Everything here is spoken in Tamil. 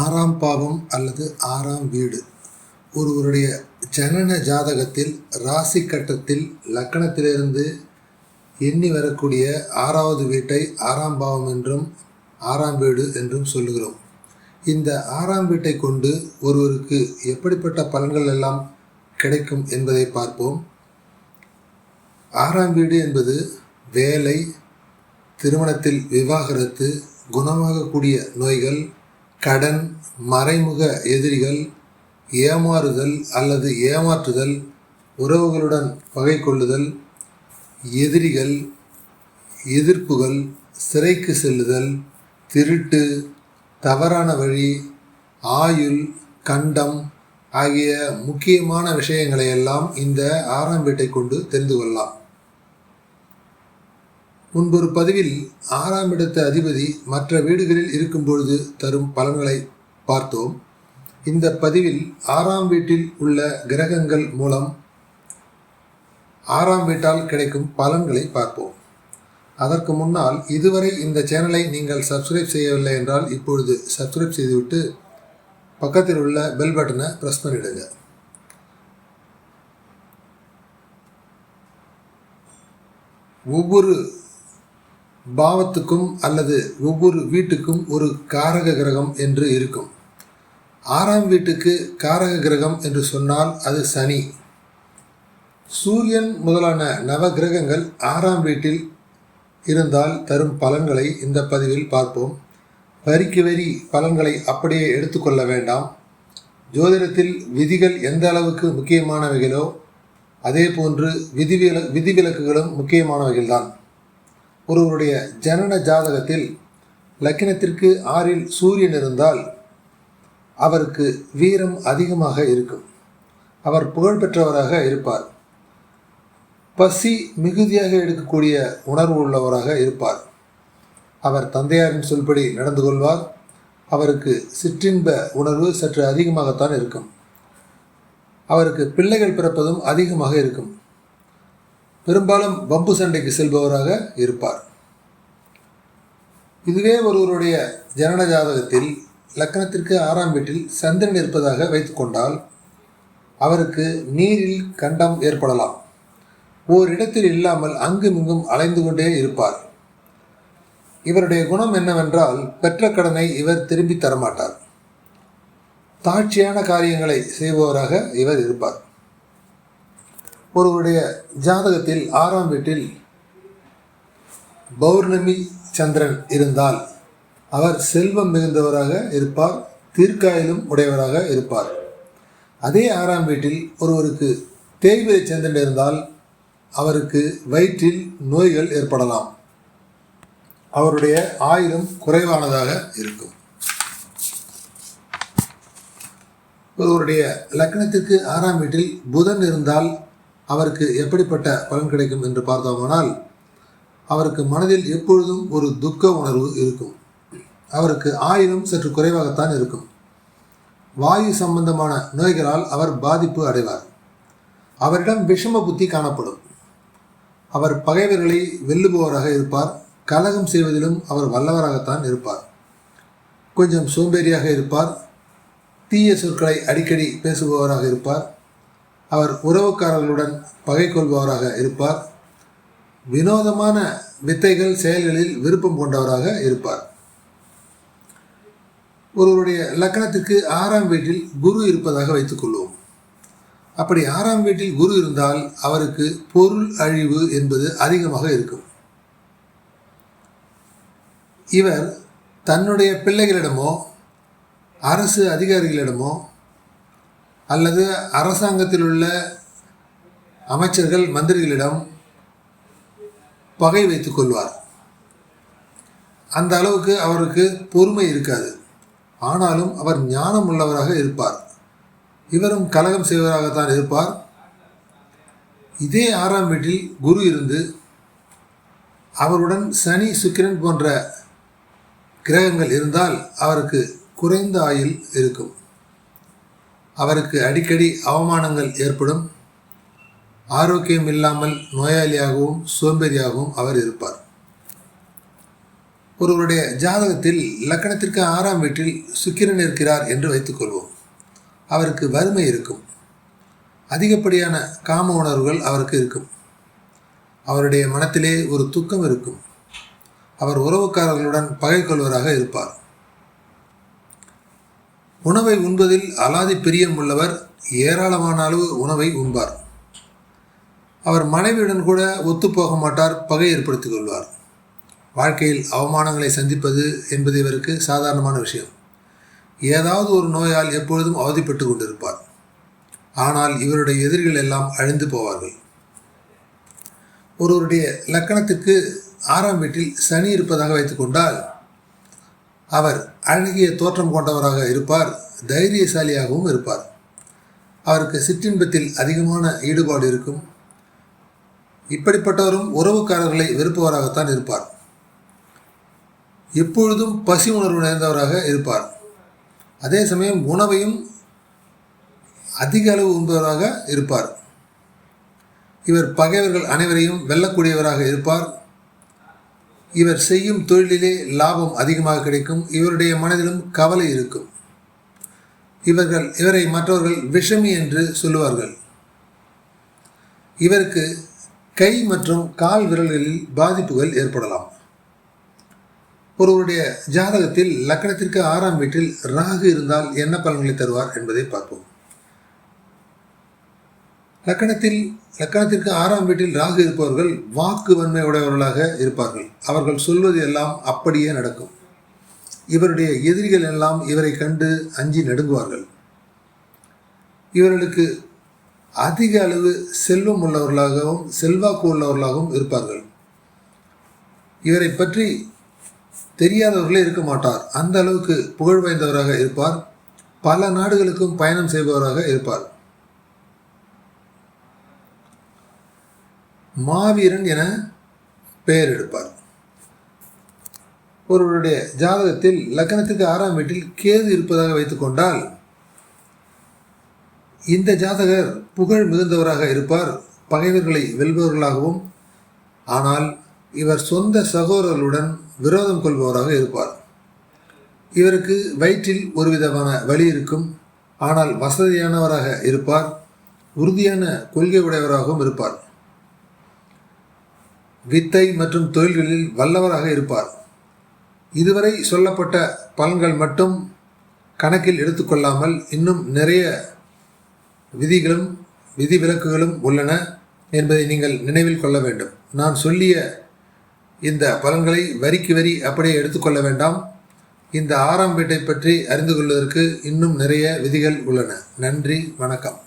ஆறாம் பாவம் அல்லது ஆறாம் வீடு. ஒருவருடைய ஜனன ஜாதகத்தில் ராசி கட்டத்தில் லக்கணத்திலிருந்து எண்ணி வரக்கூடிய ஆறாவது வீட்டை ஆறாம் பாவம் என்றும் ஆறாம் வீடு என்றும் சொல்லுகிறோம். இந்த ஆறாம் வீட்டை கொண்டு ஒருவருக்கு எப்படிப்பட்ட பலன்கள் எல்லாம் கிடைக்கும் என்பதை பார்ப்போம். ஆறாம் வீடு என்பது வேலை திருமணத்தில் விவாகரத்து குணமாகக்கூடிய நோய்கள் கடன் மறைமுக எதிரிகள் ஏமாறுதல் அல்லது ஏமாற்றுதல் உறவுகளுடன் பகை கொள்ளுதல் எதிரிகள் எதிர்ப்புகள் சிறைக்கு செல்லுதல் திருட்டு தவறான வழி ஆயுள் கண்டம் ஆகிய முக்கியமான விஷயங்களை எல்லாம் இந்த ஆறாம் வீட்டை கொண்டு தெரிந்து கொள்ளலாம். முன்பொரு பதிவில் ஆறாம் இடத்த அதிபதி மற்ற வீடுகளில் இருக்கும்பொழுது தரும் பலன்களை பார்த்தோம். இந்த பதிவில் ஆறாம் வீட்டில் உள்ள கிரகங்கள் மூலம் ஆறாம் வீட்டால் கிடைக்கும் பலன்களை பார்ப்போம். அதற்கு முன்னால் இதுவரை இந்த சேனலை நீங்கள் சப்ஸ்கிரைப் செய்யவில்லை என்றால் இப்பொழுது சப்ஸ்கிரைப் செய்துவிட்டு பக்கத்தில் உள்ள பெல் பட்டனை ப்ரெஸ் பண்ணிவிடுங்க ஒவ்வொரு பாவத்துக்கும் அல்லது ஒவ்வொரு வீட்டுக்கும் ஒரு காரக கிரகம் என்று இருக்கும். ஆறாம் வீட்டுக்கு காரக கிரகம் என்று சொன்னால் அது சனி. சூரியன் முதலான நவ கிரகங்கள் ஆறாம் வீட்டில் இருந்தால் தரும் பலன்களை இந்த பதிவில் பார்ப்போம். வரிக்கு வரி பலன்களை அப்படியே எடுத்துக்கொள்ள வேண்டாம். ஜோதிடத்தில் விதிகள் எந்த அளவுக்கு முக்கியமானவைகளோ அதே போன்று விதிவில விதிவிலக்குகளும் முக்கியமானவைகள்தான். ஒருவருடைய ஜனன ஜாதகத்தில் லக்கினத்திற்கு ஆறில் சூரியன் இருந்தால் அவருக்கு வீரம் அதிகமாக இருக்கும். அவர் புகழ்பெற்றவராக இருப்பார். பசி மிகுதியாக எடுக்கக்கூடிய உணர்வு உள்ளவராக இருப்பார். அவர் தந்தையாரின் சொல்படி நடந்து கொள்வார். அவருக்கு சிற்றின்ப உணர்வு சற்று அதிகமாகத்தான் இருக்கும். அவருக்கு பிள்ளைகள் பிறப்பதும் அதிகமாக இருக்கும். பெரும்பாலும் பம்பு சண்டைக்கு செல்பவராக இருப்பார். இதுவே ஒருவருடைய ஜனன ஜாதகத்தில் லக்கணத்திற்கு ஆறாம் வீட்டில் சந்திரன் இருப்பதாக வைத்துக்கொண்டால் அவருக்கு நீரில் கண்டம் ஏற்படலாம். ஓரிடத்தில் இல்லாமல் அங்குமிங்கும் அலைந்து கொண்டே இருப்பார். இவருடைய குணம் என்னவென்றால் பெற்ற கடனை இவர் திரும்பி தரமாட்டார். தாட்சியான காரியங்களை செய்பவராக இவர் இருப்பார். ஒருவருடைய ஜாதகத்தில் ஆறாம் வீட்டில் பௌர்ணமி சந்திரன் இருந்தால் அவர் செல்வம் மிகுந்தவராக இருப்பார் தீர்க்காயிலும் உடையவராக இருப்பார். அதே ஆறாம் வீட்டில் ஒருவருக்கு தேய்பிரை சந்திரன் இருந்தால் அவருக்கு வயிற்றில் நோய்கள் ஏற்படலாம். அவருடைய ஆயுதம் குறைவானதாக இருக்கும். ஒருவருடைய லக்னத்திற்கு ஆறாம் வீட்டில் புதன் இருந்தால் அவருக்கு எப்படிப்பட்ட பலன் கிடைக்கும் என்று பார்த்தோமானால் அவருக்கு மனதில் எப்பொழுதும் ஒரு துக்க உணர்வு இருக்கும். அவருக்கு ஆயுதம் சற்று குறைவாகத்தான் இருக்கும். வாயு சம்பந்தமான நோய்களால் அவர் பாதிப்பு அடைவார். அவரிடம் விஷம புத்தி காணப்படும். அவர் பகைவர்களை வெல்லுபவராக இருப்பார். கலகம் செய்வதிலும் அவர் வல்லவராகத்தான் இருப்பார். கொஞ்சம் சோம்பேறியாக இருப்பார். தீய சொற்களை அடிக்கடி பேசுபவராக இருப்பார். அவர் உறவுக்காரர்களுடன் பகை கொள்பவராக இருப்பார். வினோதமான வித்தைகள் செயல்களில் விருப்பம் கொண்டவராக இருப்பார். ஒருவருடைய லக்கணத்திற்கு ஆறாம் வீட்டில் குரு இருப்பதாக வைத்துக்கொள்வோம் அப்படி ஆறாம் வீட்டில் குரு இருந்தால் அவருக்கு பொருள் அழிவு என்பது அதிகமாக இருக்கும். இவர் தன்னுடைய பிள்ளைகளிடமோ அரசு அதிகாரிகளிடமோ அல்லது அரசாங்கத்தில் உள்ள அமைச்சர்கள் மந்திரிகளிடம் பகை வைத்துக் கொள்வார். அந்த அளவுக்கு அவருக்கு பொறுமை இருக்காது. ஆனாலும் அவர் ஞானம் உள்ளவராக இருப்பார். இவரும் கலகம் செய்வராகத்தான் இருப்பார். இதே ஆறாம் வீட்டில் குரு இருந்து அவருடன் சனி சுக்கிரன் போன்ற கிரகங்கள் இருந்தால் அவருக்கு குறைந்த ஆயுள் இருக்கும். அவருக்கு அடிக்கடி அவமானங்கள் ஏற்படும். ஆரோக்கியம் இல்லாமல் நோயாளியாகவும் சோம்பேறியாகவும் அவர் இருப்பார். ஒருவருடைய ஜாதகத்தில் லக்கணத்திற்கு ஆறாம் வீட்டில் சுக்கிரன் இருக்கிறார் என்று வைத்துக்கொள்வோம். அவருக்கு வறுமை இருக்கும். அதிகப்படியான காம உணர்வுகள் அவருக்கு இருக்கும். அவருடைய மனத்திலே ஒரு துக்கம் இருக்கும். அவர் உறவுக்காரர்களுடன் பகை கொள்வராக இருப்பார். உணவை உண்பதில் அலாதி பிரியம் உள்ளவர் ஏராளமான அளவு உணவை உண்பார். அவர் மனைவியுடன் கூட ஒத்துப்போக மாட்டார் பகை ஏற்படுத்திக் கொள்வார். வாழ்க்கையில் அவமானங்களை சந்திப்பது என்பது இவருக்கு சாதாரணமான விஷயம். ஏதாவது ஒரு நோயால் எப்பொழுதும் அவதிப்பட்டு கொண்டிருப்பார். ஆனால் இவருடைய எதிரிகள் எல்லாம் அழிந்து போவார்கள். ஒருவருடைய லக்கணத்துக்கு ஆறாம் வீட்டில் சனி இருப்பதாக வைத்துக்கொண்டால் அவர் அழகிய தோற்றம் கொண்டவராக இருப்பார் தைரியசாலியாகவும் இருப்பார். அவருக்கு சிற்றின்பத்தில் அதிகமான ஈடுபாடு இருக்கும். இப்படிப்பட்டவரும் உறவுக்காரர்களை வெறுப்பவராகத்தான் இருப்பார். எப்பொழுதும் பசி உணர்வு நிறைந்தவராக இருப்பார். அதே சமயம் உணவையும் அதிக அளவு உண்பவராக இருப்பார். இவர் பகைவர்கள் அனைவரையும் வெல்லக்கூடியவராக இருப்பார். இவர் செய்யும் தொழிலிலே லாபம் அதிகமாக கிடைக்கும் இவருடைய மனதிலும் கவலை இருக்கும். இவர்கள் இவரை மற்றவர்கள் விஷமி என்று சொல்லுவார்கள். இவருக்கு கை மற்றும் கால் விரல்களில் பாதிப்புகள் ஏற்படலாம். ஒருவருடைய ஜாதகத்தில் லக்கணத்திற்கு ஆறாம் வீட்டில் ராகு இருந்தால் என்ன பலன்களை தருவார் என்பதை பார்ப்போம். லக்கணத்தில் லக்கணத்திற்கு ஆறாம் வீட்டில் ராகு இருப்பவர்கள் வாக்கு வன்மை உடையவர்களாக இருப்பார்கள். அவர்கள் சொல்வது எல்லாம் அப்படியே நடக்கும். இவருடைய எதிரிகள் எல்லாம் இவரை கண்டு அஞ்சி நடுங்குவார்கள். இவர்களுக்கு அதிக அளவு செல்வம் உள்ளவர்களாகவும் செல்வாக்கு உள்ளவர்களாகவும் இருப்பார்கள். இவரை பற்றி தெரியாதவர்களே இருக்க மாட்டார். அந்த அளவுக்கு புகழ் வாய்ந்தவராக இருப்பார். பல நாடுகளுக்கும் பயணம் செய்பவராக இருப்பார். மாவீரன் என பெயர் எடுப்பார். ஒருவருடைய ஜாதகத்தில் லக்கணத்துக்கு ஆறாம் வீட்டில் கேது இருப்பதாக வைத்துக்கொண்டால் இந்த ஜாதகர் புகழ் மிகுந்தவராக இருப்பார் பகைவர்களை வெல்பவர்களாகவும் ஆனால் இவர் சொந்த சகோதரர்களுடன் விரோதம் கொள்பவராக இருப்பார். இவருக்கு வயிற்றில் ஒரு விதமான வலி இருக்கும் ஆனால் வசதியானவராக இருப்பார் உறுதியான கொள்கை உடையவராகவும் இருப்பார். வித்தை மற்றும் தொழில்களில் வல்லவராக இருப்பார். இதுவரை சொல்லப்பட்ட பலன்கள் மட்டும் கணக்கில் எடுத்துக்கொள்ளாமல் இன்னும் நிறைய விதிகளும் விதிவிலக்குகளும் உள்ளன என்பதை நீங்கள் நினைவில் கொள்ள வேண்டும். நான் சொல்லிய இந்த பலன்களை வரிக்கு வரி அப்படியே எடுத்துக்கொள்ள வேண்டாம். இந்த ஆறாம் வீட்டை பற்றி அறிந்து கொள்வதற்கு இன்னும் நிறைய விதிகள் உள்ளன. நன்றி வணக்கம்.